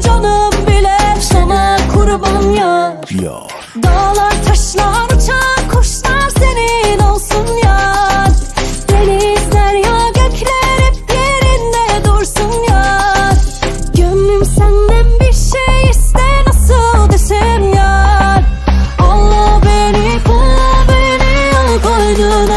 canım bile sana kurban ya. ya. Dağlar taşlar uçar kuşlar senin olsun ya. Denizler ya gökler hep yerinde dursun ya. Gönlüm senden bir şey iste nasıl desem ya. Allah beni kul beni al koynuna.